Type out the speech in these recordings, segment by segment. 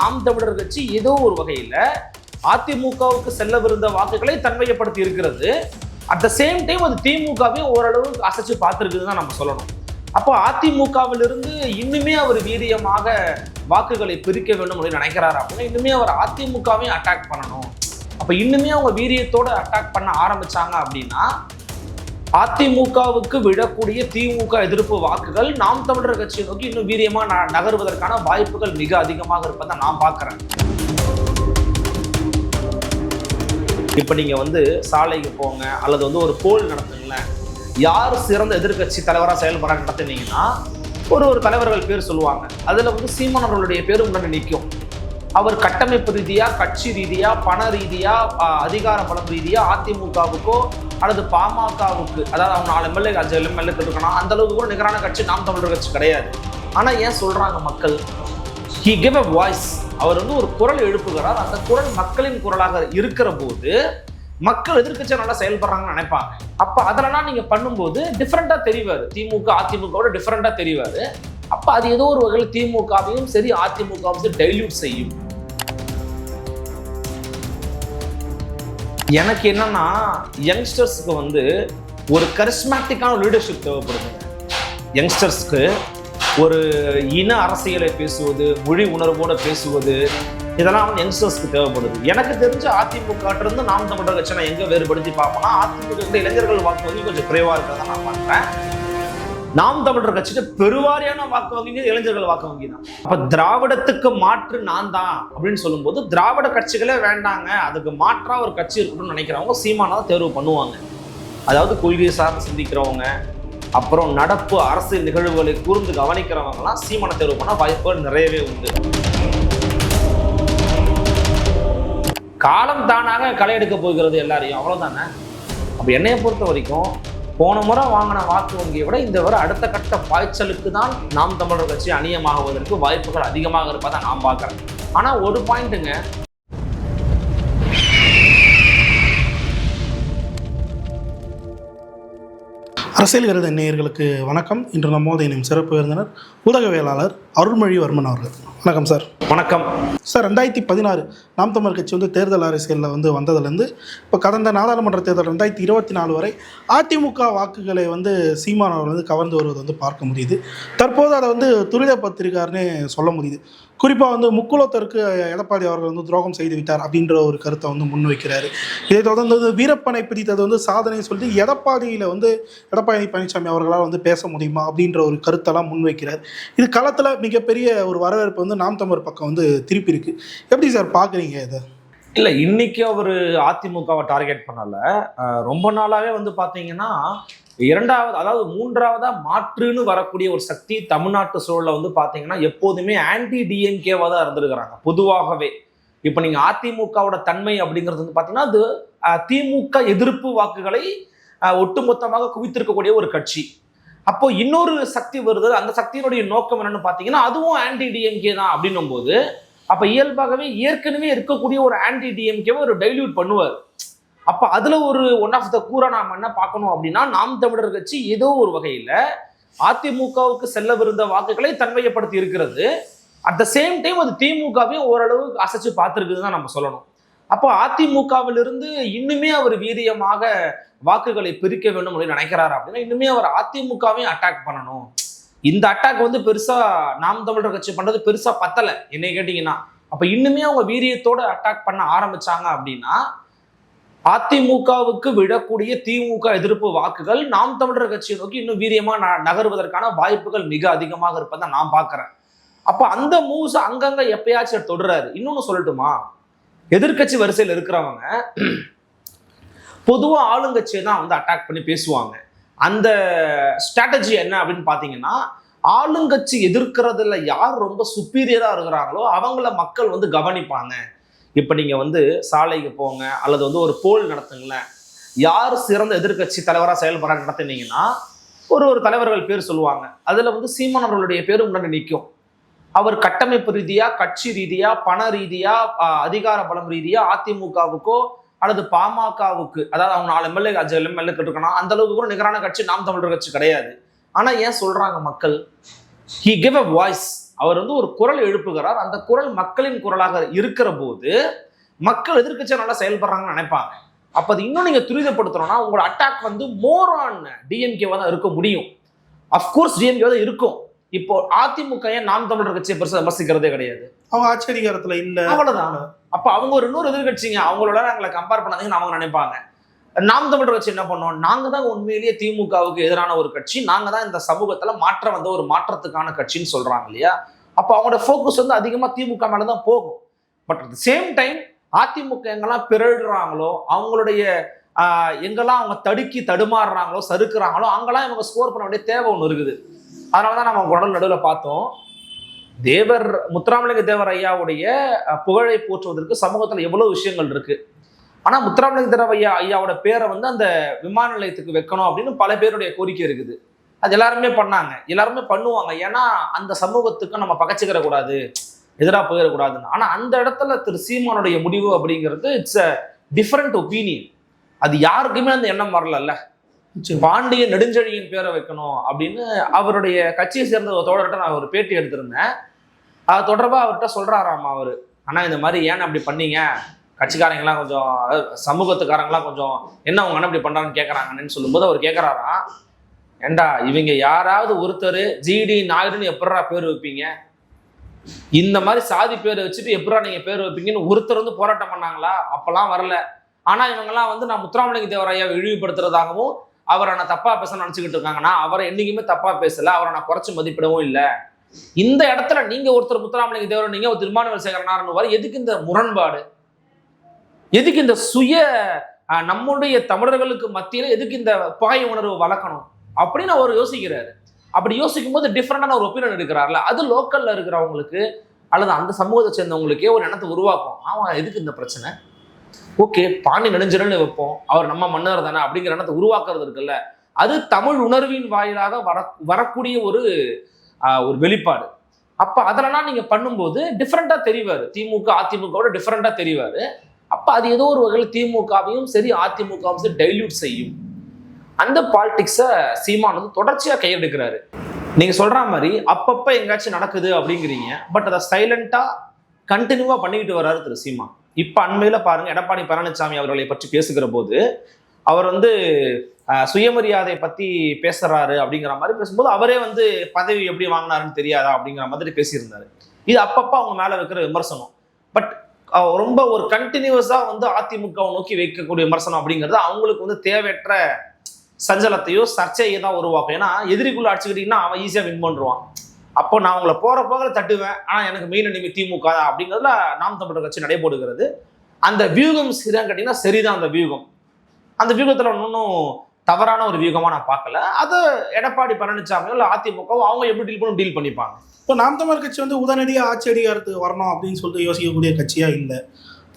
நாம் தமிழர் கட்சி ஏதோ ஒரு வகையில் அதிமுகவுக்கு செல்லவிருந்த வாக்குகளை தன்மையப்படுத்தி இருக்கிறது. அட் த சேம் டைம் அது திமுகவையும் ஓரளவு அசைச்சு பார்த்துருக்குது தான் நம்ம சொல்லணும். அப்போ அதிமுகவிலிருந்து இன்னுமே அவர் வீரியமாக வாக்குகளை பிரிக்க வேண்டும் அப்படின்னு நினைக்கிறாரு அப்படின்னா இன்னுமே அவர் அதிமுகவையும் அட்டாக் பண்ணணும். அப்போ இன்னுமே அவங்க வீரியத்தோடு அட்டாக் பண்ண ஆரம்பிச்சாங்க அப்படின்னா அதிமுகவுக்கு விழக்கூடிய திமுக எதிர்ப்பு வாக்குகள் நாம் தமிழர் கட்சியை நோக்கி இன்னும் வீரியமாக ந- நகர்வதற்கான வாய்ப்புகள் மிக அதிகமாக இருப்பதை நான் பார்க்குறேன். இப்போ நீங்கள் வந்து சாலைக்கு போங்க அல்லது வந்து ஒரு போல் நடத்துங்களேன். யார் சிறந்த எதிர்கட்சி தலைவராக செயல்பட நடத்துனீங்கன்னா ஒரு ஒரு தலைவர்கள் பேர் சொல்லுவாங்க. அதில் வந்து சீமான் அவர்களுடைய பேரும் உடனே நிற்கும். அவர் கட்டமைப்பு ரீதியா கட்சி ரீதியா பண ரீதியா அதிகார பலம் ரீதியா அதிமுகவுக்கோ அல்லது பாமகவுக்கு அதாவது அவங்க நாலு எம்எல்ஏ அஞ்சு எம்எல்ஏ இருக்கணும் அந்த அளவுக்கு கூட நிகரான கட்சி நாம் தமிழர் கட்சி கிடையாது. ஆனா ஏன் சொல்றாங்க மக்கள்? ஹி கிவ் அ வாய்ஸ் அவர் வந்து ஒரு குரல் எழுப்புகிறார். அந்த குரல் மக்களின் குரலாக இருக்கிற போது மக்கள் எதிர்கட்சியாக நல்லா செயல்படுறாங்கன்னு நினைப்பாங்க. அப்போ அதெல்லாம் நீங்கள் பண்ணும்போது டிஃப்ரெண்ட்டாக தெரிவார். திமுக அதிமுகவோட டிஃப்ரெண்ட்டாக தெரிவார். அப்போ அது ஏதோ ஒரு வகையில் திமுகவையும் சரி அதிமுகவும் சரி டைல்யூட் செய்யும். எனக்கு என்னன்னா யங்ஸ்டர்ஸ்க்கு வந்து ஒரு கரிஸ்மேட்டிக்கான லீடர்ஷிப் தேவைப்படுது. யங்ஸ்டர்ஸ்க்கு ஒரு இன அரசியலை பேசுவது மொழி உணர்வோடு பேசுவது இதெல்லாம் வந்து யங்ஸ்டர்ஸ்க்கு தேவைப்படுது. எனக்கு தெரிஞ்ச அதிமுக நாம் தமிழர் கட்சி நான் வேறுபடுத்தி பார்ப்போம்னா அதிமுக இளைஞர்கள் வாக்கு வந்து கொஞ்சம் குறைவாக இருக்கிறத நான் பார்க்குறேன். நாம் தமிழர் கட்சிக்கு பெருவாரியான வாக்கு வங்கி இளைஞர்கள் வாக்கு வங்கி தான் அப்ப திராவிடத்துக்கு மாற்று நான் தான் அப்படின்னு சொல்லும்போது திராவிட கட்சிகளே வேண்டாங்க அதுக்கு மாற்றா ஒரு கட்சி இருக்கணும்னு நினைக்கிறவங்க சீமானா தான் தேர்வு பண்ணுவாங்க. அதாவது கொள்கை சார்ந்து சிந்திக்கிறவங்க அப்புறம் நடப்பு அரசியல் நிகழ்வுகளை கூர்ந்து கவனிக்கிறவங்கலாம் சீமான தேர்வு பண்ண வாய்ப்புகள் நிறையவே உண்டு. காலம் தானாக களை எடுக்க போகிறது எல்லாரையும் அவ்வளவுதானே? அப்ப என்னைய பொறுத்த வரைக்கும் போன முறை வாங்கின வாக்கு வங்கியை விட இந்த வரை அடுத்த கட்ட பாய்ச்சலுக்கு தான் நாம் தமிழர் கட்சி அணியமாகுவதற்கு வாய்ப்புகள் அதிகமாக இருப்பதை நான் பார்க்குறேன். ஆனால் ஒரு பாயிண்ட்டுங்க அரசியல் கருத நேயர்களுக்கு வணக்கம். இன்று நம்மோது இணையும் சிறப்பு விருந்தினர் ஊடகவியலாளர் அருள்மொழிவர்மன் அவர்கள். வணக்கம் சார். வணக்கம். சார் ரெண்டாயிரத்தி பதினாறு நாம் தமிழர் கட்சி வந்து தேர்தல் அரசியலில் வந்து வந்ததுலேருந்து இப்போ கடந்த நாடாளுமன்ற தேர்தல் ரெண்டாயிரத்தி இருபத்தி நாலு வரை அதிமுக வாக்குகளை வந்து சீமான் அவர்கள் வந்து கவர்ந்து வருவது வந்து பார்க்க முடியுது. தற்போது அதை வந்து துரிதப்படுத்திருக்காருன்னு சொல்ல முடியுது. குறிப்பாக வந்து முக்குளத்தருக்கு எடப்பாடி அவர்கள் வந்து துரோகம் செய்து விட்டார் அப்படின்ற ஒரு கருத்தை வந்து முன்வைக்கிறாரு. இதை தொடர்ந்து வீரப்பனை பிடித்தது வந்து சாதனை சொல்லிட்டு எடப்பாடியில் வந்து எடப்பாடி பழனிசாமி அவர்களால் வந்து பேச முடியுமா அப்படின்ற ஒரு கருத்தெல்லாம் முன்வைக்கிறார். இது களத்தில் மிகப்பெரிய ஒரு வரவேற்பு வந்து நாம் தமிழர் பக்கம் வந்து திருப்பி இருக்கு எப்படி சார் பார்க்குறீங்க இதை? இல்லை இன்னைக்கு அவர் அதிமுகவை டார்கெட் பண்ணலை. ரொம்ப நாளாகவே வந்து பார்த்தீங்கன்னா இரண்டாவது அதாவது மூன்றாவதா மாற்றுன்னு வரக்கூடிய ஒரு சக்தி தமிழ்நாட்டு சூழலில் வந்து பார்த்தீங்கன்னா எப்போதுமே ஆன்டி டிஎம்கேவாக தான் இருந்திருக்கிறாங்க. பொதுவாகவே. இப்போ நீங்க அதிமுகவோட தன்மை அப்படிங்கிறது வந்து பார்த்தீங்கன்னா அது திமுக எதிர்ப்பு வாக்குகளை ஒட்டுமொத்தமாக குவித்திருக்கக்கூடிய ஒரு கட்சி. அப்போ இன்னொரு சக்தி வருது. அந்த சக்தியினுடைய நோக்கம் என்னன்னு பார்த்தீங்கன்னா அதுவும் ஆன்டி டிஎம்கே தான் அப்படின்னும் போது அப்ப இயல்பாகவே ஏற்கனவே இருக்கக்கூடிய ஒரு ஆன்டி டிஎம்கேவை ஒரு டைல்யூட் பண்ணுவார். அப்ப அதுல ஒரு ஒன் ஆஃப் த கூரை நாம் என்ன பார்க்கணும் அப்படின்னா நாம் தமிழர் கட்சி ஏதோ ஒரு வகையில அதிமுகவுக்கு செல்லவிருந்த வாக்குகளை தன்மையப்படுத்தி இருக்கிறது. அட் த சேம் டைம் அது திமுகவையும் ஓரளவு அசைச்சு பார்த்துருக்குதுன்னு தான் நம்ம சொல்லணும். அப்போ அதிமுகவிலிருந்து இன்னுமே அவர் வீரியமாக வாக்குகளை பிரிக்க வேண்டும் அப்படின்னு நினைக்கிறாரு அப்படின்னா இன்னுமே அவர் அதிமுகவையும் அட்டாக் பண்ணணும். இந்த அட்டாக் வந்து பெருசா நாம் தமிழர் கட்சி பண்றது பெருசா பத்தலை என்னை கேட்டீங்கன்னா. அப்ப இன்னுமே அவங்க வீரியத்தோட அட்டாக் பண்ண ஆரம்பிச்சாங்க அப்படின்னா அதிமுகவுக்கு விழக்கூடிய திமுக எதிர்ப்பு வாக்குகள் நாம் தமிழர் கட்சியை நோக்கி இன்னும் வீரியமா ந- நகர்வதற்கான வாய்ப்புகள் மிக அதிகமாக இருப்பதை நான் பாக்குறேன் அப்ப அந்த மூவ்ஸ் அங்கங்க எப்பயாச்சும் தொடுறாரு. இன்னொன்னு சொல்லட்டுமா? எதிர்க்கட்சி வரிசையில் இருக்கிறவங்க பொதுவா ஆளுங்கட்சியை தான் வந்து அட்டாக் பண்ணி பேசுவாங்க. அந்த ஸ்ட்ராட்டஜி என்ன அப்படின்னு பார்த்தீங்கன்னா ஆளுங்கட்சி எதிர்க்கிறதுல யார் ரொம்ப சுப்பீரியரா இருக்கிறாங்களோ அவங்கள மக்கள் வந்து கவனிப்பாங்க. இப்போ நீங்கள் வந்து சாலைக்கு போங்க அல்லது வந்து ஒரு போல் நடத்துங்களேன். யார் சிறந்த எதிர்க்கட்சி தலைவராக செயல்பட நடத்தினீங்கன்னா ஒரு ஒரு தலைவர்கள் பேர் சொல்லுவாங்க. அதில் வந்து சீமான் அவர்களுடைய பேரும் முன்னாடி நிற்கும் அவர் கட்டமைப்பு ரீதியாக கட்சி ரீதியாக பண ரீதியாக அதிகார பலம் ரீதியாக அதிமுகவுக்கோ அல்லது பாமகவுக்கு அதாவது அவங்க நாலு எம்எல்ஏ அஞ்சு எம்எல்ஏ இருக்கணும் அந்த அளவுக்கு கூட நிகரான கட்சி நாம் தமிழர் கட்சி கிடையாது. ஆனால் ஏன் சொல்கிறாங்க மக்கள்? ஹி கிவ் அ வாய்ஸ் அவர் வந்து ஒரு குரல் எழுப்புகிறார். அந்த குரல் மக்களின் குரலாக இருக்கிற போது மக்கள் எதிர்க்கட்சியா நல்லா செயல்படுறாங்கன்னு நினைப்பாங்க. அப்ப அது இன்னும் நீங்க துரிதப்படுத்தணும்னா உங்களோட அட்டாக் வந்து மோர் ஆன் டிஎம்கேவா தான் இருக்க முடியும். அஃப்கோர்ஸ் டிஎம்கே தான் இருக்கும். இப்போ அதிமுக ஏன் நாம் தமிழர் கட்சியை பெருசா விமர்சிக்கிறதே கிடையாது. அவங்க ஆட்சி அதிகாரத்துல இல்ல. அவ்வளவுதான். அப்ப அவங்க ஒரு இன்னொரு எதிர்கட்சிங்க அவங்களோட நாங்களை கம்பேர் பண்ணாதீங்கன்னு அவங்க நினைப்பாங்க. நாம் தமிழர் கட்சி என்ன பண்ணோம்? நாங்கள் தான் உண்மையிலேயே திமுகவுக்கு எதிரான ஒரு கட்சி. நாங்கள் தான் இந்த சமூகத்தில் மாற்ற வந்த ஒரு மாற்றத்துக்கான கட்சின்னு சொல்கிறாங்க இல்லையா? அப்போ அவங்களோட ஃபோக்கஸ் வந்து அதிகமாக திமுக மேலே தான் போகும். But at same time AIADMK எங்கெல்லாம் பிறழ்கிறாங்களோ அவங்களுடைய எங்கெல்லாம் அவங்க தடுக்கி தடுமாறுறாங்களோ சறுக்கிறாங்களோ அங்கெல்லாம் இவங்க ஸ்கோர் பண்ண வேண்டிய தேவை ஒன்று இருக்குது. அதனால தான் நம்ம உடல் நடுவில் பார்த்தோம். தேவர் முத்துராமலிங்க தேவர் ஐயாவுடைய புகழை போற்றுவதற்கு சமூகத்தில் எவ்வளோ விஷயங்கள் இருக்குது ஆனா முத்துராமலிங்க தேவர் ஐயா ஐயாவோட பேரை வந்து அந்த விமான நிலையத்துக்கு வைக்கணும் அப்படின்னு பல பேருடைய கோரிக்கை இருக்குது. அது எல்லாருமே பண்ணாங்க. எல்லாருமே பண்ணுவாங்க. ஏன்னா அந்த சமூகத்துக்கு நம்ம பகச்சிக்கிற கூடாது எதிராக போயிடக்கூடாதுன்னு. ஆனா அந்த இடத்துல திரு சீமானுடைய முடிவு அப்படிங்கிறது இட்ஸ் அ டிஃப்ரெண்ட் ஒப்பீனியன் அது யாருக்குமே அந்த எண்ணம் வரலல்ல. பாண்டிய நெடுஞ்செழியின் பேரை வைக்கணும் அப்படின்னு அவருடைய கட்சியை சேர்ந்த ஒரு தோழர்கிட்ட நான் ஒரு பேட்டி எடுத்திருந்தேன். அது தொடர்பா அவர்கிட்ட சொல்றாராம் அவரு. ஆனா இந்த மாதிரி ஏன் அப்படி பண்ணீங்க? கட்சிக்காரங்களாம் கொஞ்சம் அதாவது சமூகத்துக்காரங்களாம் கொஞ்சம் என்ன அவங்க அண்ணன் இப்படி பண்ணுறாங்கன்னு கேட்குறாங்கன்னு சொல்லும்போது அவர் கேட்குறாராம் ஏண்டா இவங்க யாராவது ஒருத்தர் ஜிடி நாயுடுன்னு எப்படா பேர் வைப்பீங்க? இந்த மாதிரி சாதி பேர் வச்சுட்டு எப்படா நீங்கள் பேர் வைப்பீங்கன்னு ஒருத்தர் வந்து போராட்டம் பண்ணாங்களா? அப்போல்லாம் வரல. ஆனால் இவங்கெல்லாம் வந்து நான் முத்துராமலிங்க தேவர் இழிவுபடுத்துறதாகவும் அவரை நான் தப்பாக பேச நினச்சிக்கிட்டு இருக்காங்கன்னா அவரை என்னைக்குமே தப்பாக பேசலை. அவரை நான் குறைச்சி மதிப்பிடவும் இல்லை. இந்த இடத்துல நீங்கள் ஒருத்தர் முத்துராமலிங்க தேவரை நீங்கள் ஒரு திருமானவர் சேகரனார்னு வர எதுக்கு இந்த முரண்பாடு? எதுக்கு இந்த சுய நம்முடைய தமிழர்களுக்கு மத்தியில் எதுக்கு இந்த பகை உணர்வு வளர்க்கணும்? அப்படின்னு அவர் யோசிக்கிறாரு. அப்படி யோசிக்கும் போது டிஃப்ரெண்டான ஒரு ஒப்பீனியன் இருக்கிறார்ல அது லோக்கல்ல இருக்கிறவங்களுக்கு அல்லது அந்த சமூகத்தை சேர்ந்தவங்களுக்கே ஒரு எண்ணத்தை உருவாக்கும். ஆமா எதுக்கு இந்த பிரச்சனை? ஓகே பாண்டி நெடுஞ்சிரல்னு வைப்போம். அவர் நம்ம மன்னர் தானே அப்படிங்கிற எண்ணத்தை உருவாக்குறது இருக்குல்ல. அது தமிழ் உணர்வின் வாயிலாக வர வரக்கூடிய ஒரு ஒரு வெளிப்பாடு. அப்ப அதெல்லாம் நீங்க பண்ணும்போது டிஃப்ரெண்டா தெரிவாரு. திமுக அதிமுகவோட டிஃப்ரெண்டா தெரிவாரு. அப்போ அது ஏதோ ஒரு வகையில் திமுகவையும் சரி அதிமுகவும் சரி டைல்யூட் செய்யும். அந்த பாலிடிக்ஸை சீமான் வந்து தொடர்ச்சியாக கையெடுக்கிறாரு. நீங்கள் சொல்கிற மாதிரி அப்பப்போ எங்கேயாச்சும் நடக்குது அப்படிங்கிறீங்க. பட் அதை சைலண்ட்டாக கண்டினியூவாக பண்ணிக்கிட்டு வர்றாரு திரு சீமா இப்போ அண்மையில் பாருங்கள் எடப்பாடி பழனிசாமி அவர்களை பற்றி பேசுகிற போது அவர் வந்து சுயமரியாதை பற்றி பேசுகிறாரு அப்படிங்கிற மாதிரி பேசும்போது அவரே வந்து பதவி எப்படி வாங்கினாருன்னு தெரியாதா அப்படிங்கிற மாதிரி பேசியிருந்தாரு. இது அப்பப்போ அவங்க மேலே வைக்கிற விமர்சனம். பட் ரொம்ப ஒரு கண்டினியூஸா வந்து அதிமுகவை நோக்கி வைக்கக்கூடிய விமர்சனம் அப்படிங்கிறது அவங்களுக்கு வந்து தேவையற்ற சஞ்சலத்தையோ சர்ச்சையை தான் உருவாக்கும். ஏன்னா எதிரிக்குள்ள அடிச்சுக்கிட்டீங்கன்னா அவன் ஈஸியா வின் பண்ணுவான். அப்போ நான் உங்களை போற போகிற தட்டுவேன். ஆனா எனக்கு மெயின் அனிமி திமுக தான் அப்படிங்கிறதுல நாம் தமிழர் கட்சி நடைபெறுகிறது அந்த வியூகம் சரியான்னு கேட்டீங்கன்னா சரிதான் அந்த வியூகம். அந்த வியூகத்துல ஒன்றும் தவறான ஒரு வியூகமா நான் பார்க்கல. அது எடப்பாடி பழனிசாமியோ இல்லை அதிமுகவோ அவங்க எப்படி டீல் பண்ணும் டீல் பண்ணிப்பாங்க. இப்போ நாம் தமிழர் கட்சி வந்து உடனடியாக ஆட்சி வரணும் அப்படின்னு சொல்லிட்டு யோசிக்கக்கூடிய கட்சியாக இல்லை.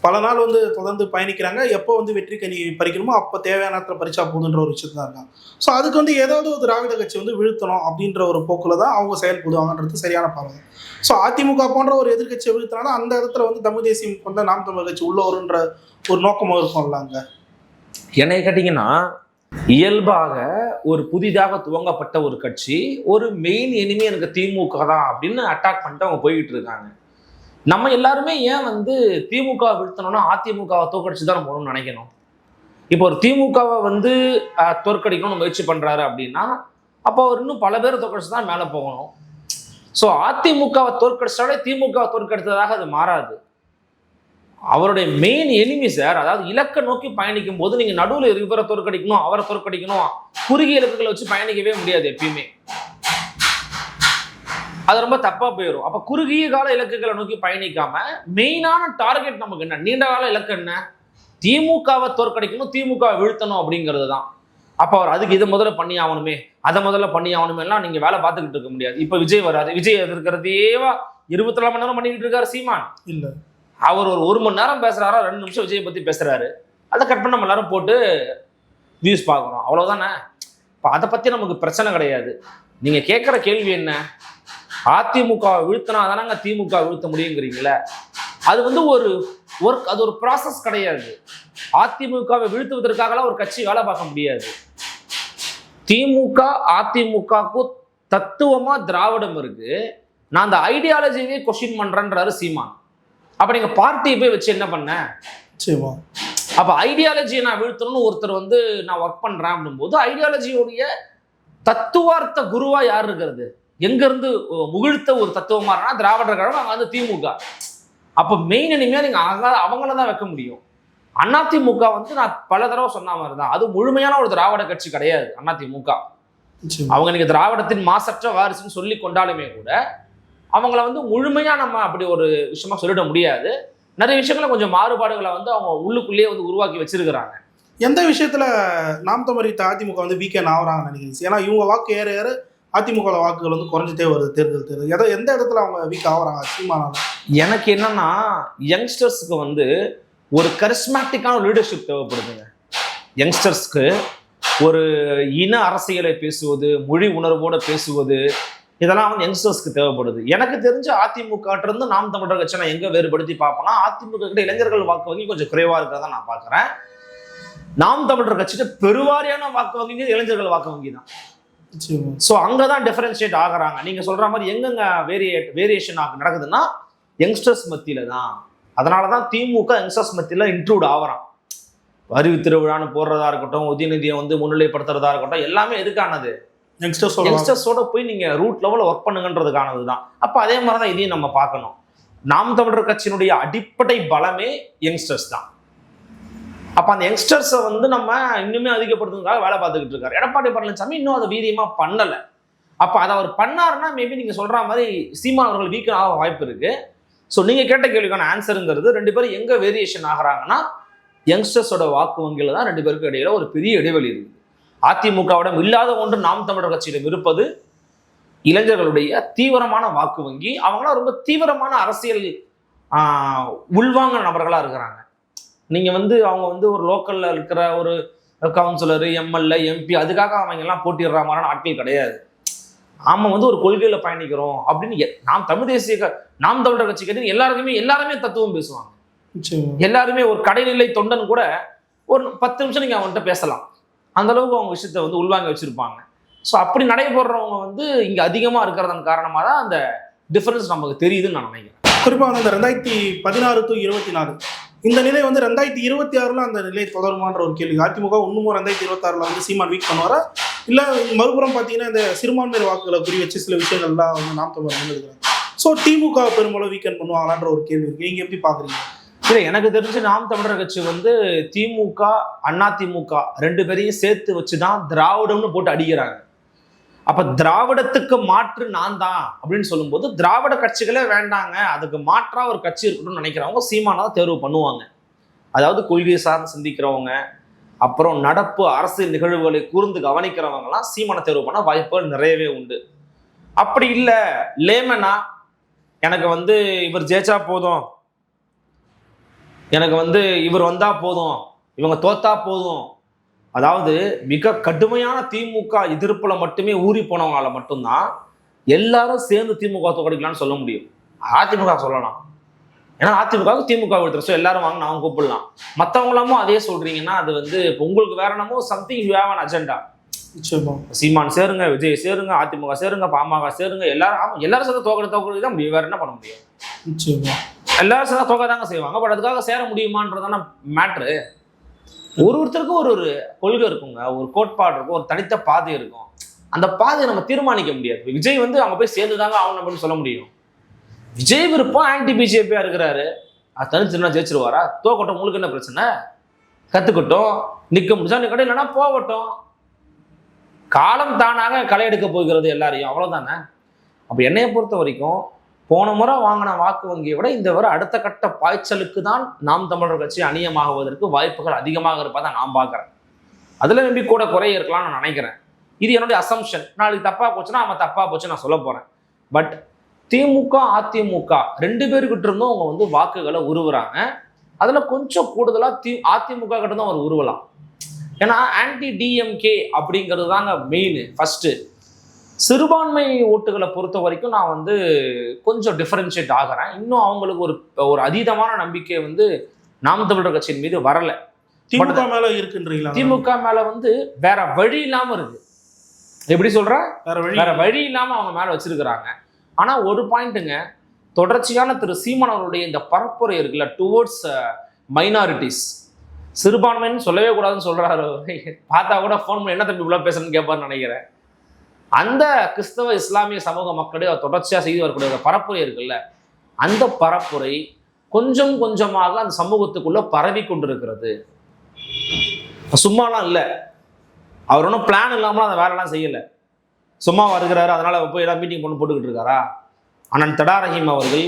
பல நாள் வந்து தொடர்ந்து பயணிக்கிறாங்க. எப்போ வந்து வெற்றி கனி பறிக்கணுமோ அப்போ தேவையான நேரத்தில் பறிச்சா போதுன்ற ஒரு விஷயத்துல தான் இருக்காங்க. ஸோ அதுக்கு வந்து ஏதாவது ஒரு திராவிட கட்சி வந்து வீழ்த்தணும் அப்படின்ற ஒரு போக்கில் தான் அவங்க செயல்படுவாங்கன்றது சரியான பார்வை. ஸோ அதிமுக போன்ற ஒரு எதிர்கட்சியை வீழ்த்தினாலும் அந்த இடத்துல வந்து தமிழ் தேசியம் கொண்ட நாம் தமிழர் கட்சி உள்ள வருன்ற ஒரு நோக்கமாக இருக்கும்ல அங்கே? என்னை கேட்டிங்கன்னா இயல்பாக ஒரு புதிதாக துவங்கப்பட்ட ஒரு கட்சி ஒரு மெயின் எனிமி எனக்கு திமுக தான் அப்படின்னு அட்டாக் பண்ணிட்டு அவங்க போய்கிட்டு இருக்காங்க. நம்ம எல்லாருமே ஏன் வந்து திமுக வீழ்த்தணும்னா அதிமுகவை தோக்கடிச்சு தான் போகணும்னு நினைக்கணும். இப்போ ஒரு திமுகவை வந்து தோற்கடிக்கணும்னு முயற்சி பண்ணுறாரு அப்படின்னா அப்போ அவர் இன்னும் பல பேரை தோற்கடிச்சு தான் மேலே போகணும். ஸோ அதிமுகவை தோற்கடிச்சாலே திமுகவை தோற்கடித்ததாக அது மாறாது. அவருடைய மெயின் எனிமி சார் அதாவது இலக்கை நோக்கி பயணிக்கும் போது நீங்க நடுவில் இவரை தோற்கடிக்கணும் அவரை தோற்கடிக்கணும் குறுகிய இலக்குகளை வச்சு பயணிக்கவே முடியாது எப்பயுமே. அது ரொம்ப தப்பா போயிடும் அப்ப குறுகிய கால இலக்குகளை நோக்கி பயணிக்காம மெயினான டார்கெட் நமக்கு என்ன? நீண்ட கால இலக்கு என்ன? திமுகவை தோற்கடிக்கணும் திமுகவை வீழ்த்தணும் அப்படிங்கிறது தான். அப்போ அவர் அதுக்கு இதை முதல்ல பண்ணி ஆகணுமே அதை முதல்ல பண்ணி ஆகணுமே எல்லாம் நீங்க வேலை பார்த்துக்கிட்டு இருக்க முடியாது. இப்போ விஜய் வராது. விஜய் இருக்கிறதேவா இருபத்தி நாலு மணி நேரம் பண்ணிக்கிட்டு இருக்காரு சீமான். இல்லை. அவர் ஒரு ஒரு மணி நேரம் பேசுகிறாரா ரெண்டு நிமிஷம் விஜயை பற்றி பேசுகிறாரு அதை கட் பண்ண நம்ம எல்லாரும் போட்டு வியூஸ் பார்க்குறோம் அவ்வளோதானே இப்போ அதை பற்றி நமக்கு பிரச்சனை கிடையாது. நீங்கள் கேட்குற கேள்வி என்ன? அதிமுக வீழ்த்தினா தானங்க திமுக வீழ்த்த முடியுங்கிறீங்களே? அது வந்து ஒரு ஒர்க் அது ஒரு ப்ராசஸ் கிடையாது. அதிமுகவை வீழ்த்துவதற்காகலாம் ஒரு கட்சி வேலை பார்க்க முடியாது. திமுக அதிமுகவுக்கு தத்துவமாக திராவிடம் இருக்குது நான் அந்த ஐடியாலஜியே கொஸ்டின் பண்ணுறேன்றாரு சீமான். அப்ப நீங்க பார்ட்டியை போய் வச்சு என்ன பண்ண? நிச்சயமா. அப்ப ஐடியாலஜியை நான் வீழ்த்தணும்னு ஒருத்தர் வந்து நான் ஒர்க் பண்றேன் அப்படின்போது ஐடியாலஜியோடைய தத்துவார்த்த குருவா யார் இருக்கிறது? எங்க இருந்து முகிழ்த்த ஒரு தத்துவமானா திராவிடர் கழகம் அங்க வந்து திமுக. அப்ப மெயின் இனிமையா நீங்க அங்க அவங்கள தான் வைக்க முடியும். அதிமுக வந்து நான் பல தடவை சொன்ன மாதிரி தான் அது முழுமையான ஒரு திராவிட கட்சி கிடையாது அதிமுக அவங்க நீங்க திராவிடத்தின் மாசற்ற வாரிசுன்னு சொல்லி கொண்டாலுமே கூட அவங்கள வந்து முழுமையா நம்ம அப்படி ஒரு விஷயமா சொல்லிட முடியாது. நிறைய விஷயங்கள கொஞ்சம் மாறுபாடுகளை வந்து அவங்க உள்ளுக்குள்ளேயே வந்து உருவாக்கி வச்சிருக்கிறாங்க. எந்த விஷயத்துல நாம் தமிழ் அதிமுக வந்து வீக்கெண்ட் ஆகுறாங்கன்னு நினைக்கிறீங்க? ஏன்னா இவங்க வாக்கு ஏற ஏற அதிமுக வாக்குகள் வந்து குறைஞ்சிட்டே வருது தேர்தல் தேர்தல். எதை எந்த இடத்துல அவங்க வீக் ஆகுறாங்க சீமானால? எனக்கு என்னன்னா யங்ஸ்டர்ஸ்க்கு வந்து ஒரு கரிஸ்மேட்டிக்கான லீடர்ஷிப் தேவைப்படுதுங்க. யங்ஸ்டர்ஸ்க்கு ஒரு இன அரசியலை பேசுவது மொழி உணர்வோடு பேசுவது இதெல்லாம் வந்து யங்ஸ்டர்ஸ்க்கு தேவைப்படுது. எனக்கு தெரிஞ்ச அதிமுக இருந்து நாம் தமிழர் கட்சி நான் எங்க வேறுபடுத்தி பார்ப்பேன்னா அதிமுக கிட்ட இளைஞர்கள் வாக்கு வங்கி கொஞ்சம் குறைவா இருக்கிறதா நான் பார்க்கறேன். நாம் தமிழர் கட்சியிட்ட பெருவாரியான வாக்கு வங்கி இளைஞர்கள் வாக்கு வங்கி தான். ஸோ அங்கே தான் டிஃபரன்ஷியேட் ஆகுறாங்க. நீங்கள் சொல்கிற மாதிரி எங்கெங்க வேரியேட் வேரியேஷன் ஆக நடக்குதுன்னா யங்ஸ்டர்ஸ் மத்தியில தான். அதனால தான் திமுக யங்ஸ்டர்ஸ் மத்தியில் இன்க்ளூட் ஆகுறான் அறிவு திருவிழான்னு போடுறதா இருக்கட்டும் உதயநிதியை வந்து முன்னிலைப்படுத்துறதா இருக்கட்டும் எல்லாமே எதுக்கானது? யங்ஸ்டர்ஸ் யங்ஸ்டர்ஸோட போய் நீங்கள் ரூட் லெவலில் ஒர்க் பண்ணுங்கன்றதுக்கானது தான் அப்போ அதே மாதிரி தான் இதையும் நம்ம பார்க்கணும். நாம் தமிழர் கட்சியினுடைய அடிப்படை பலமே யங்ஸ்டர்ஸ் தான். அப்போ அந்த யங்ஸ்டர்ஸை வந்து நம்ம இன்னுமே அதிகப்படுத்துறதுக்காக வேலை பார்த்துக்கிட்டு இருக்காரு. எடப்பாடி பழனிசாமி இன்னும் அதை வீரியமாக பண்ணலை. அப்போ அதை அவர் பண்ணாருன்னா மேபி நீங்கள் சொல்கிற மாதிரி சீமான் அவர்கள் வீக்கன் ஆக வாய்ப்பு இருக்கு. ஸோ நீங்கள் கேட்ட கேள்விக்கான ஆன்சருங்கிறது ரெண்டு பேரும் எங்கே வேரியேஷன் ஆகுறாங்கன்னா யங்ஸ்டர்ஸோட வாக்கு வங்கியில் தான் ரெண்டு பேருக்கு இடையில ஒரு பெரிய இடைவெளி இருக்குது அதிமுகவிடம் இல்லாத ஒன்று நாம் தமிழர் கட்சியிடம் இருப்பது இளைஞர்களுடைய தீவிரமான வாக்கு வங்கி. அவங்களாம் ரொம்ப தீவிரமான அரசியல் ஆஹ், உள்வாங்கின நபர்களாக இருக்கிறாங்க. நீங்கள் வந்து அவங்க வந்து ஒரு லோக்கலில் இருக்கிற ஒரு கவுன்சிலர் எம்எல்ஏ எம்பி அதுக்காக அவங்க எல்லாம் போட்டிடுற மாதிரியான ஆட்கள் கிடையாது. நாம வந்து ஒரு கொள்கையில் பயணிக்கிறோம் அப்படின்னு நாம் தமிழ் தேசிய நாம் தமிழர் கட்சி கட்சி எல்லாருக்குமே எல்லாருமே தத்துவம் பேசுவாங்க. எல்லாருமே ஒரு கடைநிலை தொண்டன் கூட ஒரு பத்து நிமிஷம் நீங்கள் அவங்கள்ட்ட பேசலாம். அந்தளவுக்கு அவங்க விஷயத்தை வந்து உள்வாங்க வச்சுருப்பாங்க. ஸோ அப்படி நடைபெறவங்க வந்து இங்கே அதிகமாக இருக்கிறதன் காரணமாக தான் அந்த டிஃப்ரென்ஸ் நமக்கு தெரியுதுன்னு நான் நினைக்கிறேன். குறிப்பாக வந்து இந்த ரெண்டாயிரத்தி பதினாறு டு இருபத்தி நாலு. இந்த நிலை வந்து ரெண்டாயிரத்தி இருபத்தி ஆறுல அந்த நிலை தொடருமான்ற ஒரு கேள்வி. அதிமுக இன்னமும் ரெண்டாயிரத்தி இருபத்தாறுல வந்து சீமான் வீக் பண்ணுவாரா? இல்லை மறுபுறம் பார்த்தீங்கன்னா இந்த சிறுபான்மையர் வாக்குகளை குறி வச்சு சில விஷயங்கள்லாம் வந்து நாம் தமிழர் ஸோ திமுக பெருமளவு வீக்கெண்ட் பண்ணுவாங்களான்ற ஒரு கேள்வி இருக்குது நீங்கள் எப்படி பார்க்குறீங்க இல்லை எனக்கு தெரிஞ்சு நாம் தமிழர் கட்சி வந்து திமுக அண்ணா திமுக ரெண்டு பேரையும் சேர்த்து வச்சு தான் திராவிடம்னு போட்டு அடிக்கிறாங்க. அப்ப திராவிடத்துக்கு மாற்று நான் தான் அப்படின்னு சொல்லும்போது திராவிட கட்சிகளே வேண்டாங்க. அதுக்கு மாற்றா ஒரு கட்சி இருக்கணும்னு நினைக்கிறவங்க சீமானா தான் தேர்வு பண்ணுவாங்க. அதாவது கொள்கை சார்ந்து சிந்திக்கிறவங்க அப்புறம் நடப்பு அரசியல் நிகழ்வுகளை கூர்ந்து கவனிக்கிறவங்கலாம் சீமான தேர்வு பண்ண வாய்ப்புகள் நிறையவே உண்டு. அப்படி இல்லை லேமனா எனக்கு வந்து இவர் ஜெயிச்சா போதும். எனக்கு வந்து இவர் வந்தா போதும் இவங்க தோத்தா போதும். அதாவது மிக கடுமையான திமுக எதிர்ப்புல மட்டுமே ஊறி போனவங்களால மட்டும்தான் எல்லாரும் சேர்ந்து திமுக தோக்கடிக்கலாம்னு சொல்ல முடியும். அதிமுக சொல்லலாம். ஏன்னா அதிமுக திமுக ஒருத்தர் ஸோ எல்லாரும் வாங்க நான் கூப்பிடலாம். மற்றவங்களாமும் அதே சொல்றீங்கன்னா அது வந்து உங்களுக்கு வேற என்னமோ something you have an agenda Seeman சேருங்க விஜய் சேருங்க அதிமுக சேருங்க பாமக சேருங்க எல்லாரும் எல்லாரும் சேர்ந்து தோக்கடி தோக்கடி தான் முடியும் வேற என்ன பண்ண முடியும்? நிச்சயமா. எல்லாரும் சேர்ந்தா தோக்க தாங்க செய்வாங்க. பட் அதுக்காக சேர முடியுமான்றதான மேட்ரு ஒரு ஒருத்தருக்கும் ஒரு ஒரு கொள்கை இருக்குங்க. ஒரு கோட்பாடு இருக்கும். ஒரு தனித்த பாதை இருக்கும். அந்த பாதையை நம்ம தீர்மானிக்க முடியாது. விஜய் வந்து அவங்க போய் சேர்ந்துதாங்க ஆகணும் அப்படின்னு சொல்ல முடியும். விஜய் விருப்பம் ஆன்டி பிஜேபியா இருக்கிறாரு. அது தனிச்சுனா ஜெயிச்சிருவாரா? தோக்கட்டும். உங்களுக்கு என்ன பிரச்சனை? கத்துக்கட்டும். நிக்க முடிச்சா நிக்கட்டும். இல்லைன்னா போகட்டும். காலம் தானாக களை எடுக்க போகிறது எல்லாரையும். அவ்வளவுதானே? அப்ப என்னைய பொறுத்த வரைக்கும் போன முறை வாங்கின வாக்கு வங்கியை விட இந்த முறை அடுத்த கட்ட பாய்ச்சலுக்கு தான் நாம் தமிழர் கட்சி அணியமாகுவதற்கு வாய்ப்புகள் அதிகமாக இருப்பதை நான் பார்க்குறேன். அதில் நம்பி கூட குறைய இருக்கலாம்னு நான் நினைக்கிறேன். இது என்னுடைய அசம்ஷன் நாளைக்கு தப்பாக போச்சுன்னா அவன் தப்பாக போச்சு நான் சொல்ல போகிறேன் பட் திமுக அதிமுக ரெண்டு பேருக்கிட்ட இருந்தும் அவங்க வந்து வாக்குகளை உருவுறாங்க. அதில் கொஞ்சம் கூடுதலாக தி அதிமுக கிட்ட தான் அவர் உருவலாம். ஏன்னா ஆன்டி டிஎம்கே அப்படிங்கிறது தாங்க மெயின் ஃபஸ்ட்டு சிறுபான்மை ஓட்டுகளை பொறுத்த வரைக்கும் நான் வந்து கொஞ்சம் டிஃபரன்ஷியேட் ஆகிறேன். இன்னும் அவங்களுக்கு ஒரு ஒரு அதீதமான நம்பிக்கை வந்து நாம் தமிழர் கட்சியின் மீது வரல. திமுக மேல இருக்குன்றீங்களா? திமுக மேல வந்து வேற வழி இல்லாம இருக்கு. எப்படி சொல்ற? வேற வழி வேற வழி இல்லாம அவங்க மேல வச்சிருக்கிறாங்க. ஆனா ஒரு பாயிண்ட்டுங்க தொடர்ச்சியான திரு சீமான் அவருடைய இந்த பரப்புரை இருக்குல்ல டுவோர்ட்ஸ் மைனாரிட்டிஸ் சிறுபான்மைன்னு சொல்லவே கூடாதுன்னு சொல்றாரு. பார்த்தா கூட ஃபோன் பண்ணி என்ன தம்பி இவ்வளோ பேசுறேன்னு கேட்பாருன்னு நினைக்கிறேன். அந்த கிறிஸ்தவ இஸ்லாமிய சமூக மக்களே தொடர்ச்சியாக செய்து வரக்கூடிய அந்த பரப்புரை இருக்குல்ல? அந்த பரப்புரை கொஞ்சம் கொஞ்சமாக அந்த சமூகத்துக்குள்ளே பரவி கொண்டிருக்கிறது. சும்மாலாம் இல்லை. அவர் ஒன்றும் பிளான் இல்லாமல் அந்த வேலைலாம் செய்யலை. சும்மா வருகிறாரு அதனால் போய் எல்லாம் மீட்டிங் பண்ணி போட்டுக்கிட்டு இருக்காரா? அண்ணன் தடா ரஹீம் அவர்கள்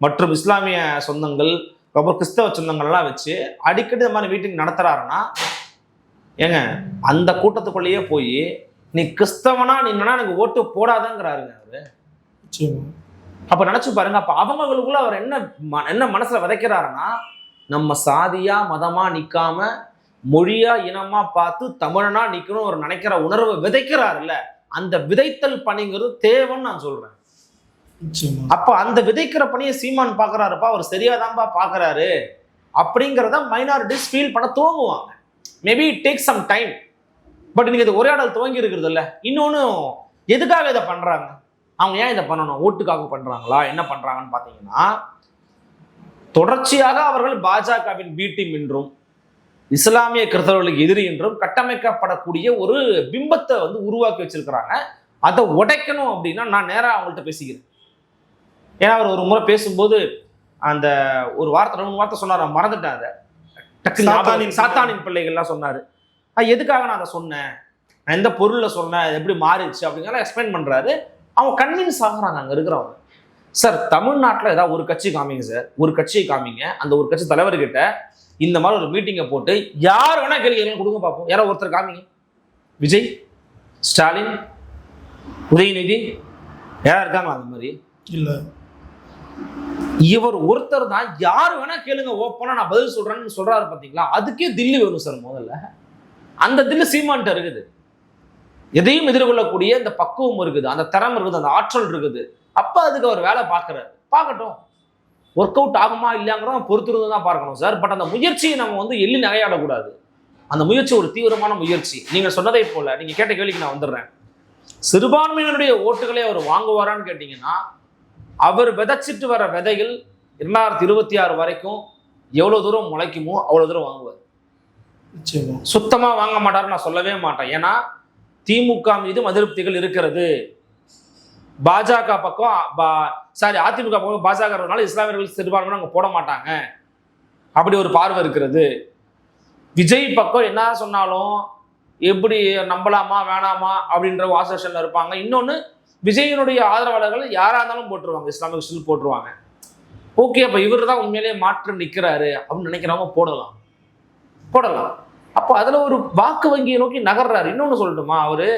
மற்றும் இஸ்லாமிய சொந்தங்கள் அப்புறம் கிறிஸ்தவ சொந்தங்கள்லாம் வச்சு அடிக்கடி இந்த மாதிரி மீட்டிங் நடத்துகிறாருன்னா ஏங்க அந்த கூட்டத்துக்குள்ளேயே போய் நீ கிறிஸ்தவனா நீ என்னன்னா எனக்கு ஓட்டு போடாதங்கிறாருங்க அவரு. அப்ப நினைச்சு பாருங்க அப்ப அவங்களுக்குள்ள அவர் என்ன என்ன மனசுல விதைக்கிறாருன்னா நம்ம சாதியா மதமா நிக்காம மொழியா இனமா பார்த்து தமிழனா நிக்கணும் ஒரு நினைக்கிற உணர்வை விதைக்கிறாருல்ல அந்த விதைத்தல் பணிங்கிறது தேவைன்னு நான் சொல்றேன். அப்ப அந்த விதைக்கிற பணியை சீமான் பாக்குறாருப்பா அவர் சரியாதான்ப்பா பாக்குறாரு அப்படிங்கிறத மைனாரிட்டிஸ் ஃபீல் பண்ண துவங்குவாங்க maybe it take some time but நீங்க இது உரையாடல் துவங்கி இருக்கிறது இல்ல இன்னொன்னு எதுக்காக இதை பண்றாங்க? அவங்க ஏன் இதை பண்ணணும்? ஓட்டுக்காக பண்றாங்களா? என்ன பண்றாங்கன்னு பாத்தீங்கன்னா தொடர்ச்சியாக அவர்கள் பாஜகவின் பி டீம் என்றும் இஸ்லாமிய கிறிஸ்தவர்களுக்கு எதிரி என்றும் கட்டமைக்கப்படக்கூடிய ஒரு பிம்பத்தை வந்து உருவாக்கி வச்சிருக்கிறாங்க. அதை உடைக்கணும் அப்படின்னா நான் நேரா அவங்கள்ட்ட பேசிக்கிறேன். ஏன்னா அவர் ஒரு முறை பேசும்போது அந்த ஒரு வார்த்தை ரெண்டு வார்த்தை சொன்னார்? மறந்துட்டேன் அதை சாத்தானின் சாத்தானின் பிள்ளைகள்லாம் சொன்னாரு. எதுக்காக நான் அதை சொன்னேன்? நான் எந்த பொருளில் சொன்னேன்? எப்படி மாறிடுச்சு அப்படிங்கிறத எக்ஸ்பிளைன் பண்றாரு. அவங்க கன்வின்ஸ் ஆகுறாங்க அங்க இருக்கிறவங்க. சார் தமிழ்நாட்டில் ஏதாவது ஒரு கட்சி காமிங்க சார் ஒரு கட்சியை காமிங்க. அந்த ஒரு கட்சி தலைவர்கிட்ட இந்த மாதிரி ஒரு மீட்டிங்கை போட்டு யார் வேணா கேள்வி கேட்கலாம் கொடுங்க பார்ப்போம். யாரோ ஒருத்தர் காமிங்க. விஜய் ஸ்டாலின் உதயநிதி யாரா இருக்காங்களா அந்த மாதிரி? இல்ல. இவர் ஒருத்தர் தான். யார் வேணா கேளுங்க ஓப்பனா நான் பதில் சொல்றேன்னு சொல்றாரு பாத்தீங்களா? அதுக்கே தில்லு வேணும் சார் முதல்ல. அந்த தில்லு சீமான்ட்ட இருக்குது. எதையும் எதிர்கொள்ளக்கூடிய இந்த பக்குவம் இருக்குது அந்த திறமை இருக்குது அந்த ஆற்றல் இருக்குது. அப்ப அதுக்கு அவர் வேலை பார்க்கறாரு. பார்க்கட்டும். ஒர்க் அவுட் ஆகுமா இல்லையாங்கிறத பொறுத்திருந்து தான் பார்க்கணும் சார் பட் அந்த முயற்சியை நம்ம வந்து எள்ளி நகையாடக்கூடாது. அந்த முயற்சி ஒரு தீவிரமான முயற்சி. நீங்க சொன்னதை போல நீங்க கேட்ட கேள்விக்கு நான் வந்துடுறேன். சிறுபான்மையினருடைய ஓட்டுகளை அவர் வாங்குவாரான்னு கேட்டீங்கன்னா அவர் விதைச்சிட்டு வர விதைகள் இரண்டாயிரத்தி இருபத்தி ஆறு வரைக்கும் எவ்வளவு தூரம் முளைக்குமோ அவ்வளவு தூரம் வாங்குவார். சுத்தமாக வாங்க மாட்டார் நான் சொல்லவே மாட்டேன். ஏன்னா திமுக மீதும் அதிருப்திகள் இருக்கிறது. பாஜக பக்கம் சாரி அதிமுக பக்கம் பாஜக இஸ்லாமியர்கள் சிறுபான்மையினர் அங்கே போட மாட்டாங்க. அப்படி ஒரு பார்வை இருக்கிறது. விஜய் பக்கம் என்ன சொன்னாலும் எப்படி நம்பலாமா வேணாமா அப்படின்ற வாசேஷன்ல இருப்பாங்க. இன்னொன்று விஜயனுடைய ஆதரவாளர்கள் யாராக இருந்தாலும் போட்டுருவாங்க. இஸ்லாமிய போட்டுருவாங்க. ஓகே அப்போ இவர் தான் உண்மையிலேயே மாற்றம் நிற்கிறாரு அப்படின்னு நினைக்கிறவங்க போடலாம். போடலாம். அப்போ அதில் ஒரு வாக்கு வங்கியை நோக்கி நகர்றாரு. இன்னொன்று சொல்லட்டுமா அவரு?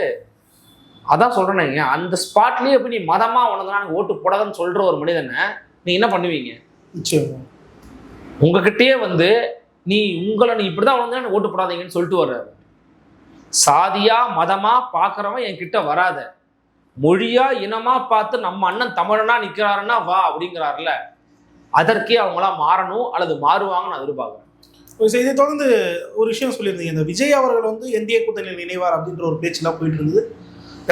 அதான் சொல்றேனேங்க அந்த ஸ்பாட்லயே போய் நீ மதமா உனக்கு எனக்கு ஓட்டு போடாதன்னு சொல்ற ஒரு மனிதனை நீ என்ன பண்ணுவீங்க? உங்ககிட்டயே வந்து நீ உங்களை நீ இப்படிதான் உணர்ந்தா எனக்கு ஓட்டு போடாதீங்கன்னு சொல்லிட்டு வர்றாரு. சாதியா மதமா பார்க்கறவன் என் கிட்ட வராத. மொழியா இனமா பார்த்து நம்ம அண்ணன் தமிழனா நிக்கிறாருன்னா வா அப்படிங்கிறாருல. அதற்கே அவங்களாம் மாறணும் அல்லது மாறுவாங்கன்னு நான் எதிர்பார்க்கிறேன். இதை தொடர்ந்து ஒரு விஷயம் சொல்லியிருந்தீங்க. இந்த விஜய் அவர்கள் வந்து எந்திய கூட்டணியில் இணைவார் அப்படின்ற ஒரு பேச்செல்லாம் போயிட்டு இருந்தது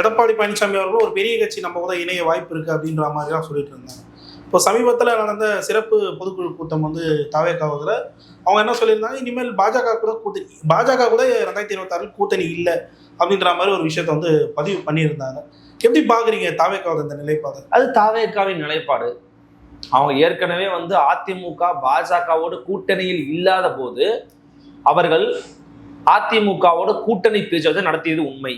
எடப்பாடி பழனிசாமி அவர்களும் ஒரு பெரிய கட்சி நம்ம கூட இணைய வாய்ப்பு இருக்குது அப்படின்ற மாதிரிலாம் சொல்லிட்டு இருந்தாங்க. இப்போ சமீபத்தில் நடந்த சிறப்பு பொதுக்குழு கூட்டம் வந்து தவேக்காவதில் அவங்க என்ன சொல்லியிருந்தாங்க? இனிமேல் பாஜக கூட கூட்டணி பாஜக கூட ரெண்டாயிரத்தி இருபத்தாறில் கூட்டணி இல்லை அப்படின்ற மாதிரி ஒரு விஷயத்த வந்து பதிவு பண்ணியிருந்தாங்க. எப்படி பார்க்குறீங்க தாவேக்காவது இந்த நிலைப்பாடு? அது தாவேக்காவின் நிலைப்பாடு. அவங்க ஏற்கனவே வந்து அதிமுக பாஜகவோடு கூட்டணியில் இல்லாத போது அவர்கள் அதிமுகவோட கூட்டணி பேச்சுவார்த்தை நடத்தியது உண்மை.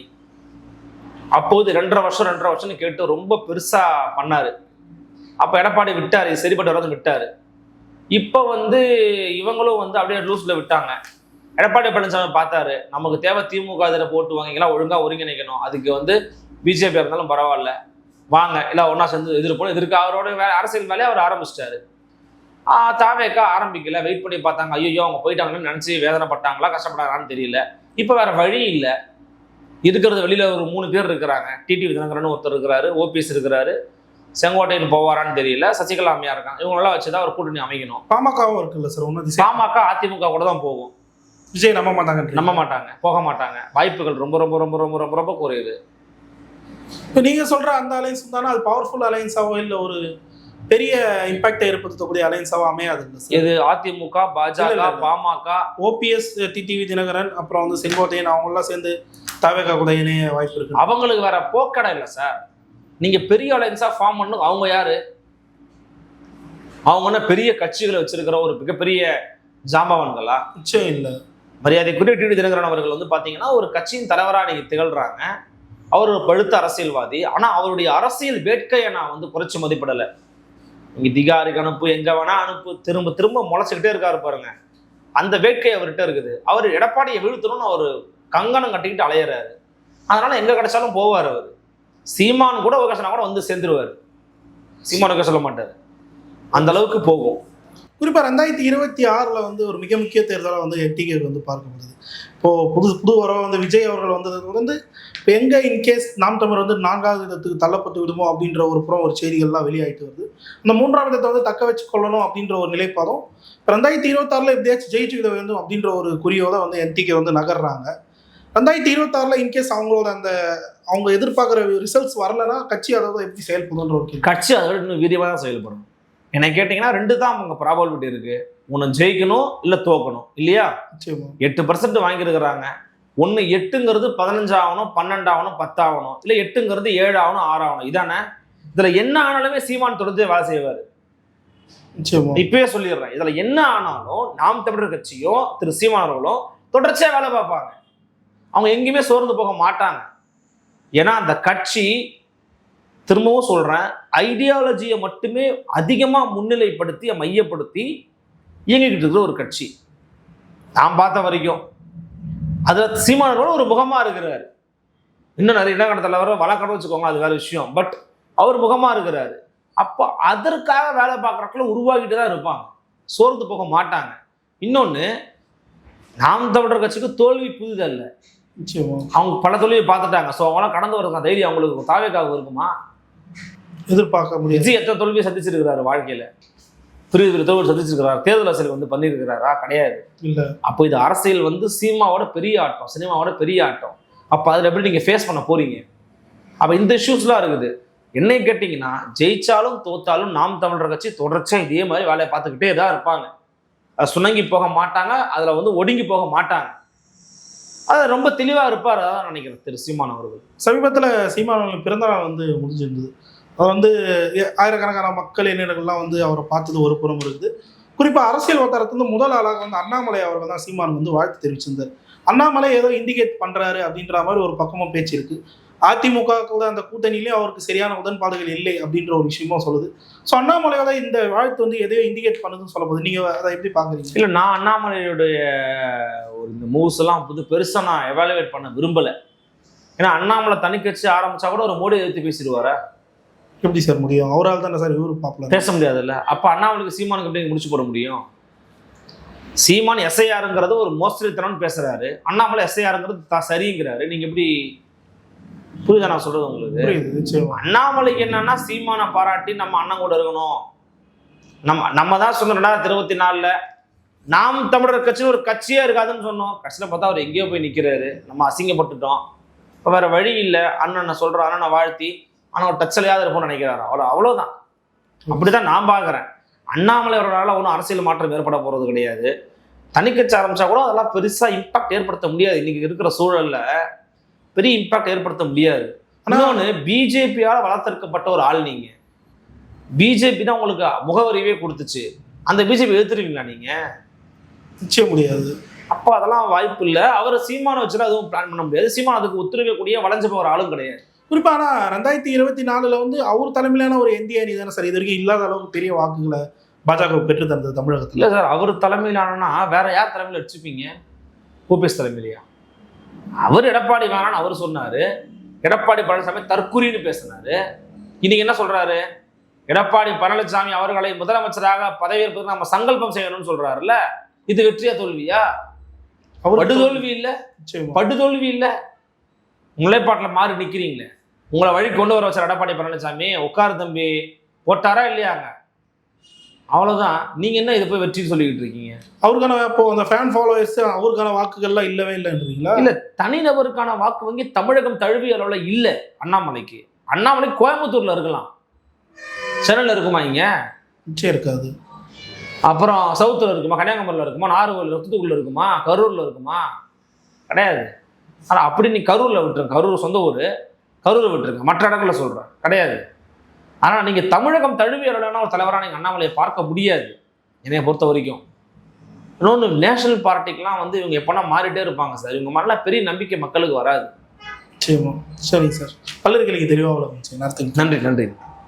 அப்போது ரெண்டரை வருஷம் ரெண்டரை வருஷம்னு கேட்டு ரொம்ப பெருசா பண்ணாரு. அப்ப எடப்பாடி விட்டாரு சரிப்பட்டு வராது விட்டாரு. இப்போ வந்து இவங்களும் வந்து அப்படியே லூஸ்ல விட்டாங்க. எடப்பாடி பழனிசாமி பார்த்தாரு நமக்கு தேவை திமுக இதில் போட்டு வாங்கிக்கலாம் ஒழுங்கா ஒருங்கிணைக்கணும். அதுக்கு வந்து பிஜேபி இருந்தாலும் பரவாயில்ல. வாங்க. எல்லாம் ஒன்றா சேர்ந்து எதிர்ப்போம் இதற்கு அவரோட வே அரசியல் வேலையை அவர் ஆரம்பிச்சிட்டாரு. தாவேக்கா ஆரம்பிக்கல. வெயிட் பண்ணி பார்த்தாங்க. ஐயோ அவங்க போயிட்டாங்கன்னு நினச்சி வேதனைப்பட்டாங்களா கஷ்டப்பட்டாங்களான்னு தெரியல. இப்போ வேற வழி இல்லை. இருக்கிறது வெளியில ஒரு மூணு பேர் இருக்கிறாங்க. டிடி விதினகரன் ஒருத்தர் இருக்கிறாரு ஓபிஎஸ் இருக்கிறாரு. செங்கோட்டையன் போவாரான்னு தெரியல. சசிகலா அம்மையா இருக்காங்க. இவங்களெல்லாம் வச்சு தான் ஒரு கூட்டணி அமைக்கணும். பாமகவும் இருக்குல்ல சார் ஒன்றும் திசை பாமக அதிமுக கூட தான் போகும். விஜய் நம்ப மாட்டாங்க நம்ப மாட்டாங்க. போக மாட்டாங்க. வாய்ப்புகள் ரொம்ப ரொம்ப ரொம்ப ரொம்ப ரொம்ப ரொம்ப குறையுது. இப்போ நீங்க சொல்ற அந்த அலைன்ஸ் தானே? அது பவர்ஃபுல் அலைன்ஸாவோ இல்லை ஒரு பெரிய இம்பாக்டை ஏற்படுத்தக்கூடிய அலைன்ஸாவோ அமையாது இது அதிமுக பாஜக. பாமக? ஓபிஎஸ் டிடிவி தினகரன் அப்புறம் வந்து செங்கோட்டையன் அவங்கெல்லாம் சேர்ந்து தாவேகா கூட இணைய வாய்ப்பு இருக்கு. அவங்களுக்கு வேற போக்கடை இல்லை சார் நீங்க பெரிய அலைன்ஸா ஃபார்ம் பண்ணு அவங்க யாரு? அவங்க என்ன பெரிய கட்சிகளை வச்சிருக்கிற ஒரு மிகப்பெரிய ஜாம்பவான்களா? நிச்சயம் இல்லை. மரியாதைக்குரிய டிடி தினகரன் அவர்கள் வந்து பாத்தீங்கன்னா ஒரு கட்சியின் தலைவரா நீங்க திகழ்றாங்க. அவர் ஒரு பழுத்த அரசியல்வாதி. ஆனா அவருடைய அரசியல் வேட்கையை நான் வந்து குறைச்சு மதிப்பிடல. நீங்க திகாருக்கு அனுப்பு எங்க வேணா அனுப்பு திரும்ப திரும்ப முளைச்சுக்கிட்டே இருக்காரு பாருங்க. அந்த வேட்கை அவர்கிட்ட இருக்குது. அவர் எடப்பாடியை வீழ்த்தணும்னு அவர் கங்கணம் கட்டிக்கிட்டு அலையிறாரு. அதனால எங்க கிடைச்சாலும் போவார் அவர். சீமான் கூட ஒரு கூட வந்து சேர்ந்துருவார். சீமானுக்கு சொல்ல மாட்டார். அந்த அளவுக்கு போகும். குறிப்பாக ரெண்டாயிரத்தி இருபத்தி ஆறில் வந்து ஒரு மிக முக்கிய தேர்தலாக வந்து என்டிகேக்கு வந்து பார்க்கப்படுது. இப்போது புது புது வரவு வந்து விஜய் அவர்கள் வந்தது வந்து இப்போ எங்கே இன்கேஸ் நாம் தமிழர் வந்து நான்காவது இடத்துக்கு தள்ளப்பட்டு விடுமோ அப்படின்ற ஒரு புறம் ஒரு செய்திகள்லாம் வெளியாயிட்டு வருது. அந்த மூன்றாம் இடத்தை வந்து தக்க வச்சு கொள்ளணும் அப்படின்ற ஒரு நிலைப்பாடும் ரெண்டாயிரத்தி இருபத்தாறில் எப்படியாச்சும் ஜெயிச்சு விட வேண்டும் அப்படின்ற ஒரு குறியோட வந்து என்டிகே வந்து நகர்றாங்க. ரெண்டாயிரத்தி இருபத்தாறில் இன்கேஸ் அவங்களோட அந்த அவங்க எதிர்பார்க்குற ரிசல்ட்ஸ் வரலைன்னா கட்சி அதாவது எப்படி செயல்படுன்ற ஒரு கட்சி அதை விட இன்னும் வீரியமாக தான் செயல்படும். என்னை கேட்டிங்கன்னா ரெண்டு தான் அவங்க ப்ராபபிலிட்டி இருக்கு. ஒன்று ஜெயிக்கணும் இல்லை தோக்கணும். இல்லையா? எட்டு பர்சன்ட் வாங்கியிருக்கிறாங்க. ஒன்று எட்டுங்கிறது பதினஞ்சு ஆகணும் பன்னெண்டு ஆகணும் பத்து ஆகணும். இல்லை எட்டுங்கிறது ஏழு ஆகணும் ஆறு ஆகணும். இதானே? இதில் என்ன ஆனாலுமே சீமான் தொடர்ந்து வேலை செய்வார். இப்பயே சொல்லிடுறேன். இதில் என்ன ஆனாலும் நாம் தமிழர் கட்சியும் திரு சீமான் அவர்களும் தொடர்ச்சியாக வேலை பார்ப்பாங்க. அவங்க எங்கேயுமே சோர்ந்து போக மாட்டாங்க. ஏன்னா அந்த கட்சி திரும்பவும் சொல்கிறேன் ஐடியாலஜியை மட்டுமே அதிகமாக முன்னிலைப்படுத்தி மையப்படுத்தி இயங்கிக்கிட்டு இருக்கிற ஒரு கட்சி. நான் பார்த்த வரைக்கும். அதில் சீமானோட ஒரு முகமாக இருக்கிறார் இன்னும் நிறைய இடம் தலைவர் வழக்கடம் வச்சுக்கோங்க அது வேற விஷயம் பட் அவர் முகமாக இருக்கிறாரு அப்போ அதற்காக வேலை பார்க்குறக்குள்ள உருவாக்கிட்டு தான் இருப்பாங்க சோர்ந்து போக மாட்டாங்க இன்னொன்று நாம் தமிழர் கட்சிக்கு தோல்வி புதிதல்ல அவங்க பல தோல்வியை பார்த்துட்டாங்க ஸோ அவங்களாம் கடந்து வரதுக்கான தைரியம் அவங்களுக்கு தாவேக்காக இருக்குமா எதிர்பார்க்க விஜய் எத்தனை தோல்வியை சந்திச்சிருக்கிறாரு வாழ்க்கையில தோல்வி சந்திச்சிருக்கிறார்? தேர்தல் அரசியல் வந்து பண்ணியிருக்கிறாரா? கிடையாது. இல்ல. அப்போ இது அரசியல் வந்து சினிமாவோட பெரிய ஆட்டம் சினிமாவோட பெரிய ஆட்டம். அப்போ அதில் எப்படி நீங்கள் ஃபேஸ் பண்ண போறீங்க? அப்போ இந்த இஷ்யூஸ்லாம் இருக்குது. என்னை கேட்டிங்கன்னா ஜெயிச்சாலும் தோத்தாலும் நாம் தமிழர் கட்சி தொடர்ச்சியாக இதே மாதிரி வேலையை பார்த்துக்கிட்டே தான் இருப்பாங்க. அது சுணங்கி போக மாட்டாங்க அதில் வந்து ஒடுங்கி போக மாட்டாங்க. அது ரொம்ப தெளிவாக இருப்பார் அதான் நினைக்கிறேன் திரு சீமான் அவர்கள். சமீபத்தில் சீமானவர்கள் பிறந்த நாள் வந்து முடிஞ்சிருந்தது. அவர் வந்து ஆயிரக்கணக்கான மக்கள் இளைஞர்கள்லாம் வந்து அவரை பார்த்தது ஒரு புறம் இருக்குது. குறிப்பாக அரசியல் வட்டாரத்துலேருந்து முதல் ஆளாக வந்து அண்ணாமலை அவர்கள் தான் சீமான் வந்து வாழ்த்து தெரிவிச்சிருந்தார். அண்ணாமலை ஏதோ இண்டிகேட் பண்ணுறாரு அப்படின்ற மாதிரி ஒரு பக்கமும் பேச்சு இருக்குது அதிமுக கூட அந்த கூட்டணியிலேயும் அவருக்கு சரியான உடன்பாடுகள் இல்லை அப்படின்ற ஒரு விஷயமும் சொல்லுது. ஸோ அண்ணாமலையோட இந்த வாழ்த்து வந்து எதையோ இண்டிகேட் பண்ணுதுன்னு சொல்ல போகுது. நீங்கள் அதை எப்படி பார்க்குறீங்க? இல்லை நான் அண்ணாமலையுடைய ஒரு இந்த மூவ்ஸ் எல்லாம் புது பெருசாக நான் எவாலுவேட் பண்ண விரும்பலை. ஏன்னா அண்ணாமலை தனி கட்சி ஆரம்பிச்சா கூட ஒரு மோடி எதிர்த்து பேசிடுவாரா? எப்படி சார் முடியும்? அவரால் தானே சார்? இவரு பாப்புலர் பேச முடியாதுல்ல. அப்ப அண்ணாமலைக்கு சீமானுக்கு எப்படி முடிச்சு போட முடியும்? சீமான் எஸ்ஐஆருங்கிறது ஒரு மோசடித்தனம்னு பேசுறாரு. அண்ணாமலை எஸ்ஐஆருங்கிறது தான் சரிங்கிறாரு. நீங்க எப்படி புரியுதா நான் சொல்றது உங்களுக்கு? அண்ணாமலைக்கு என்னன்னா சீமானை பாராட்டி நம்ம அண்ணன் கூட இருக்கணும். நம்ம நம்ம தான் சொன்னோம் ரெண்டாயிரத்தி இருபத்தி நாலுல நாம் தமிழர் கட்சி ஒரு கட்சியே இருக்காதுன்னு சொன்னோம். கட்சியில் பார்த்தா அவர் எங்கேயோ போய் நிற்கிறாரு நம்ம அசிங்கப்பட்டுட்டோம். இப்போ வேற வழி இல்லை. அண்ணனை சொல்ற அண்ணனை வாழ்த்தி ஆனால் ஒரு டச்சலையாவது இருப்போம்னு நினைக்கிறாரு. அவ்வளோ அவ்வளோதான் அப்படிதான் நான் பார்க்குறேன். அண்ணாமலை அவர்களால் ஒன்றும் அரசியல் மாற்றம் ஏற்பட போகிறது கிடையாது. தனிக்கட்சி ஆரம்பிச்சா கூட அதெல்லாம் பெருசாக இம்பாக்ட் ஏற்படுத்த முடியாது. இன்னைக்கு இருக்கிற சூழல்ல பெரிய இம்பாக்ட் ஏற்படுத்த முடியாது. இன்னொன்று பிஜேபியால் வளர்த்தெடுக்கப்பட்ட ஒரு ஆள் நீங்க. பிஜேபி தான் உங்களுக்கு முகவரியே கொடுத்துச்சு. அந்த பிஜேபி எதிர்த்துருவீங்களா நீங்க? நிச்சயம் முடியாது. அப்போ அதெல்லாம் வாய்ப்பு இல்லை. அவரை சீமான வச்சுட்டு அதுவும் பிளான் பண்ண முடியாது. சீமான் அதுக்கு ஒத்துழைக்கக்கூடிய வளைஞ்சு போகிற ஆளும் கிடையாது. குறிப்பா ஆனா ரெண்டாயிரத்தி இருபத்தி நாலுல வந்து அவர் தலைமையிலான ஒரு இந்திய அணி தானே சார்? இது வரைக்கும் இல்லாத அளவுக்கு பெரிய வாக்குகளை பாஜக பெற்று தந்தது தமிழகத்துல. இல்லை சார் அவர் தலைமையிலானா வேற யார் தலைமையில் வச்சுப்பீங்க ஓபிஎஸ் தலைமையிலையா? அவர் எடப்பாடி வேணான்னு அவர் சொன்னாரு. எடப்பாடி பழனிசாமி தற்குறின்னு பேசினாரு. இன்னைக்கு என்ன சொல்றாரு? எடப்பாடி பழனிசாமி அவர்களை முதலமைச்சராக பதவியேற்பதற்கு நம்ம சங்கல்பம் செய்யணும்னு சொல்றாருல்ல? இது வெற்றியா தோல்வியா? அவர் படுதோல்வி இல்ல? படுதோல்வி இல்ல? நிலைப்பாட்டில் மாறி நிக்கிறீங்களே. உங்களை வழி கொண்டு வர வச்சார் எடப்பாடி பழனிசாமி உட்காரு தம்பி போட்டாரா இல்லையாங்க? அவ்வளவுதான். நீங்க என்ன இதை போய் வெற்றி சொல்லிக்கிட்டு இருக்கீங்க? அவருக்கான இப்போ அந்த ஃபேன் ஃபாலோவர்ஸ் அவருக்கான வாக்குகள்லாம் இல்லவே இல்லைன்றீங்களா? இல்ல தனிநபருக்கான வாக்கு வங்கி தமிழகம் தழுவிய அளவுல இல்ல அண்ணாமலைக்கு. அண்ணாமலை கோயம்புத்தூர்ல இருக்கலாம். சென்னையில இருக்குமா இங்க? நிச்சயம் இருக்காது. அப்புறம் சவுத்துல இருக்குமா கன்னியாகுமரியில் இருக்குமா நாகர்கோவில் தூத்துக்குள்ள இருக்குமா கரூர்ல இருக்குமா? கிடையாது. ஆனா அப்படி நீ கரூர்ல விட்டுருங்க கரூர் சொந்த ஊர். கரூரை விட்டுருங்க. மற்ற இடங்கள்ல சொல்றேன். கிடையாது. ஆனா நீங்க தமிழகம் அளவுனா ஒரு தலைவரா நீங்க அண்ணாமலையை பார்க்க முடியாது. என்னைய பொறுத்த வரைக்கும். இன்னொன்று நேஷனல் பார்ட்டிக்கெலாம் வந்து இவங்க எப்போனா மாறிட்டே இருப்பாங்க சார். இவங்க மாதிரிலாம் பெரிய நம்பிக்கை மக்களுக்கு வராது. நிச்சயமா. சரிங்க சார். பல்லர்களுக்கு தெளிவாக நடத்துங்க நன்றி நன்றி.